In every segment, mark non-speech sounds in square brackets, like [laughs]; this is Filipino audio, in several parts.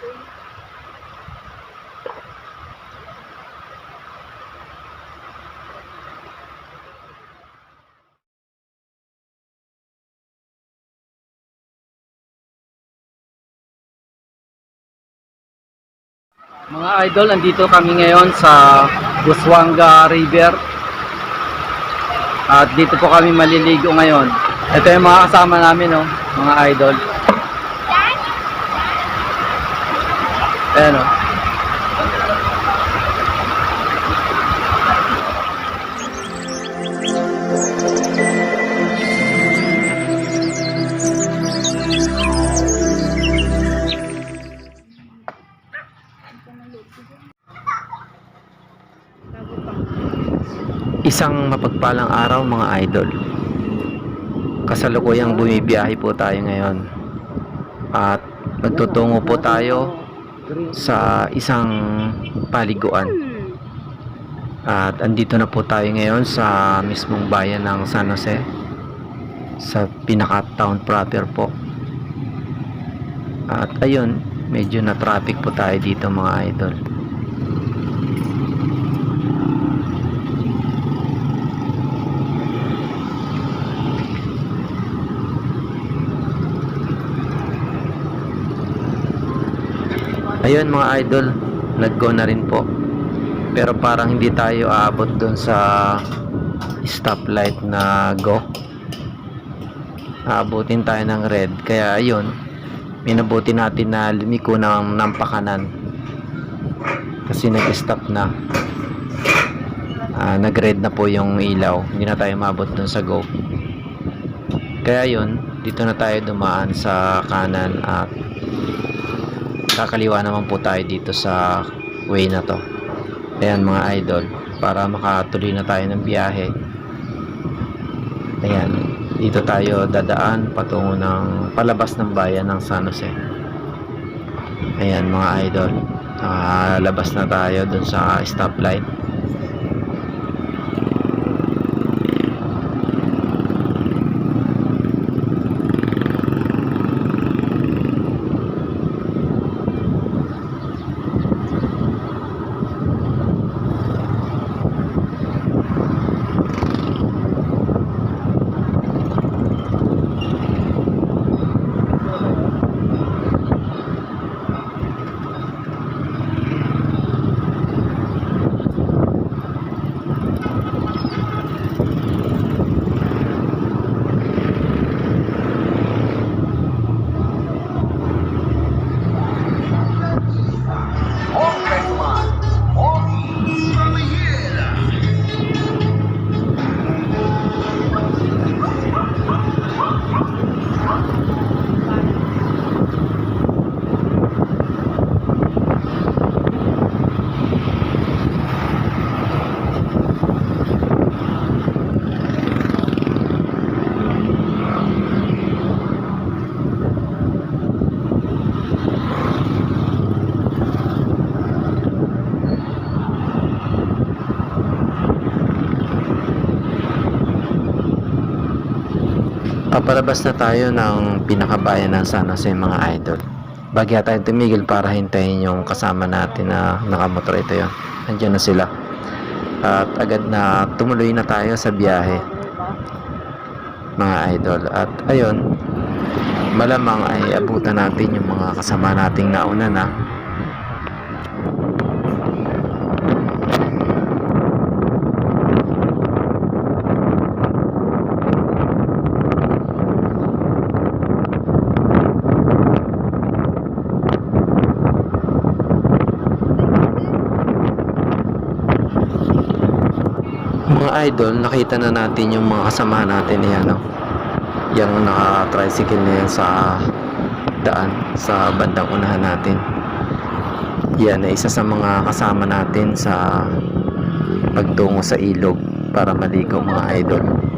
Mga idol, andito kami ngayon sa Buswanga River. At dito po kami maliligo ngayon. Ito yung mga kasama namin, oh, mga idol. Ayan, oh. Isang mapagpalang araw mga idol. Kasalukuyang bumibiyahe po tayo ngayon. At magtutungo po tayo sa isang paliguan. At andito na po tayo ngayon sa mismong bayan ng San Jose. Sa pinaka-town proper po. At ayun, medyo na traffic po tayo dito mga idol. Ayun mga idol, nag-go na rin po. Pero parang hindi tayo aabot dun sa stoplight na go. Aabutin tayo ng red. Kaya ayun, minabuti natin na lumiko ng nampakanan. Kasi nag-stop na. Ah, nag-red na po yung ilaw. Hindi na tayo maabot dun sa go. Kaya yun, dito na tayo dumaan sa kanan at kakaliwa naman po tayo dito sa way na to. Ayan mga idol para makatuloy na tayo ng biyahe. Ayan dito tayo dadaan patungo ng palabas ng bayan ng San Jose. Ayan mga idol labas na tayo dun sa stoplight Papalabas na tayo ng pinakabayan ng San Jose mga idol. Bagya tayong tumigil para hintayin yung kasama natin na nakamotor ito yun. Andiyan na sila. At agad na tumuloy na tayo sa biyahe. Mga idol. At ayun, malamang ay abutan natin yung mga kasama nating nauna na. Mga idol, nakita na natin yung mga kasama natin yan, no? Yung naka-tricycle na yan sa daan, sa bandang unahan natin. Yan isa sa mga kasama natin sa pagtungo sa ilog para maligo mga idol.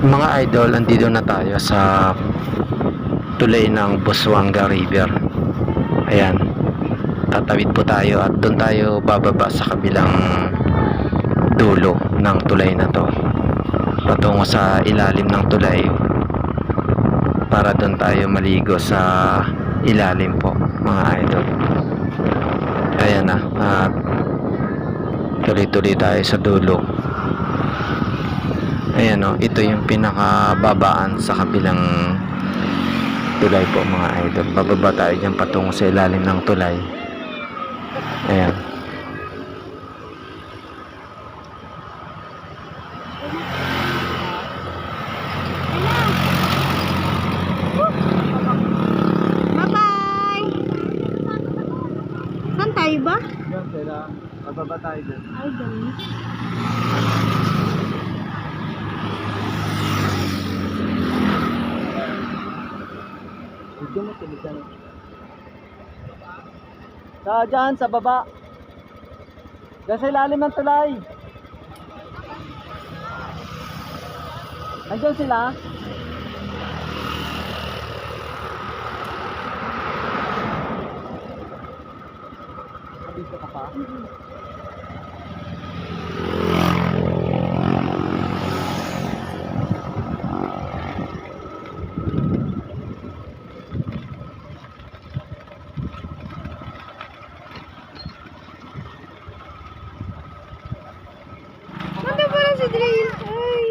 Mga idol, andito na tayo sa tulay ng Buswanga River. Ayan. Tatawid po tayo at doon tayo bababa sa kabilang dulo ng tulay na to. Patungo sa ilalim ng tulay para doon tayo maligo sa ilalim po mga idol. Ayan na. At tuloy-tuloy tayo sa dulo. Ayan o, ito yung pinakababaan sa kabilang tulay po mga idol. Bababa tayo dyan patungo sa ilalim ng tulay. Ayan. Saan tayo ba? Yan sila. Bababa tayo dun. Ay, ganun. Medyo mo tiligan. Sa dyan, sa baba. Dyan sa ilalim ng tulay. Nandiyan sila. Kabisa ka pa? Ano pala si Drill? Ay!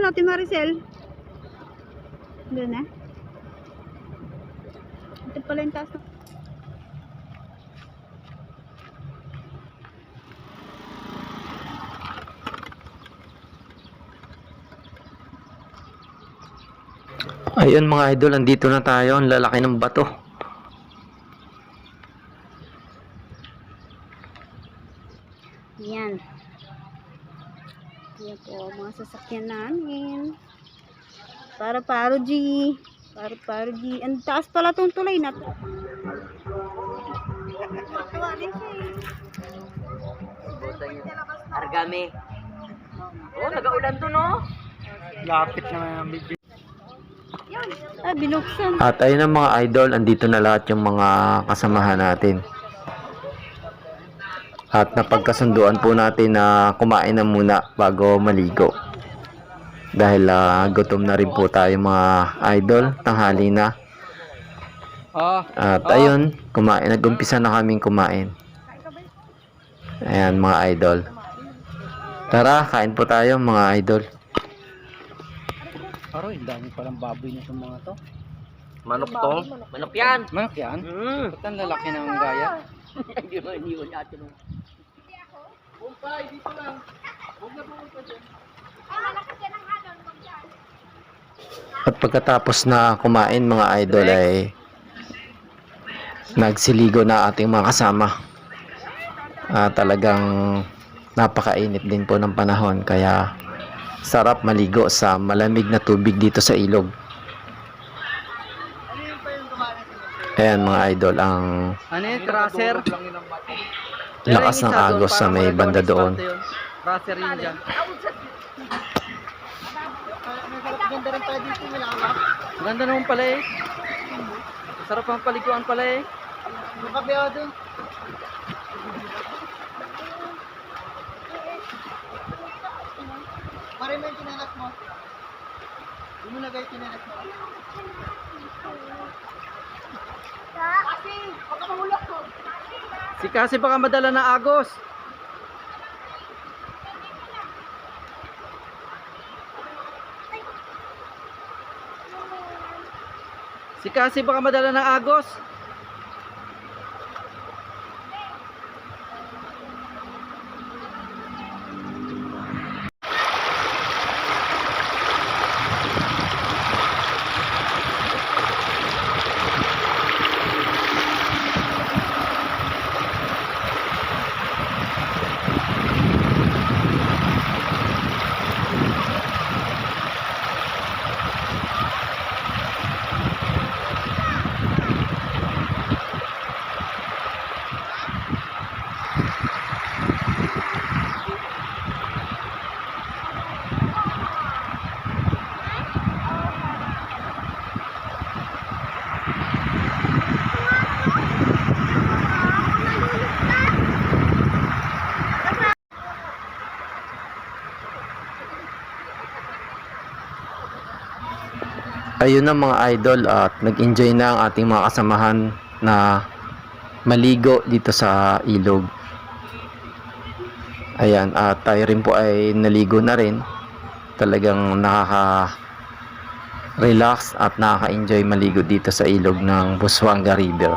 Si Lotte Maricel. Doon na. Ito pala yung taas. Ayun mga idol, andito na tayo. Ang lalaki ng bato. Yan. Yan po, mga sasakyan namin. Para paro G. Para paro G. Ang taas pala tong tulay na to. Argami. Oh, nagaulan to no? Lapit naman ang video. Ah, binuksan. At ayun ang mga idol, andito na lahat yung mga kasamahan natin. At napagkasunduan po natin na kumain na muna bago maligo. Dahil ah, gutom na rin po tayo mga idol, tanghali na. Ah, At ayun, kumain, nag-umpisa na kaming kumain. Ayan mga idol. Tara, kain po tayo mga idol. Aroy, dami palang baboy na sa mga to. Manok to? Manok yan. Manok yan? Hmm. Ba't ang lalaki ng gaya? [laughs] Hindi mo iniwan natin. Oh. At pagkatapos na kumain mga idol ay nagsiligo na ating mga kasama. Ah, talagang napakainit din po ng panahon kaya sarap maligo sa malamig na tubig dito sa ilog. Ayan mga idol ang Ano yun? Tracer? Lakas ng agos sa may banda doon. Tracer yun dyan. Ganda naman pala eh. Sarap ang paliguan pala eh. Makabeado. Pare mo yung tinanak mo. Hindi mo lagay tinanak mo. Si Kasi baka madala na agos. Si Kasi baka madala ng agos. Ayun na mga idol at nag-enjoy na ang ating mga kasamahan na maligo dito sa ilog. Ayan, at tayo rin po ay naligo na rin. Talagang nakaka relax at nakaka-enjoy maligo dito sa ilog ng Busuanga River.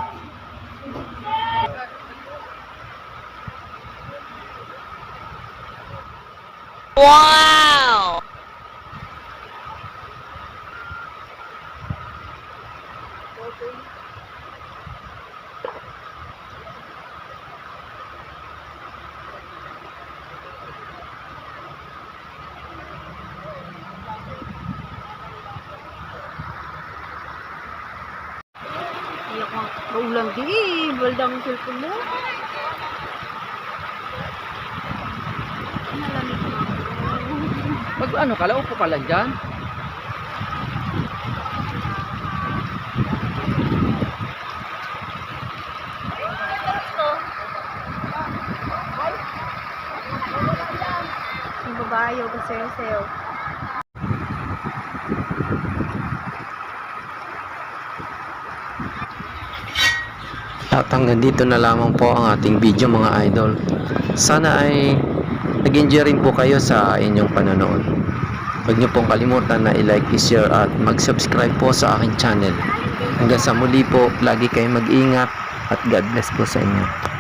Iyak mo. Maulang di. Baldang cellphone mo. Malamig na ako. Pag ano, kala upo ka lang dyan. Yung babae, yung kasayo-sayo. At hanggang dito na lamang po ang ating video mga idol. Sana ay nag-enjoy rin po kayo sa inyong panonood. Huwag niyo pong kalimutan na i-like, i-share at mag-subscribe po sa aking channel. Hanggang sa muli po, lagi kayong mag-ingat at God bless po sa inyo.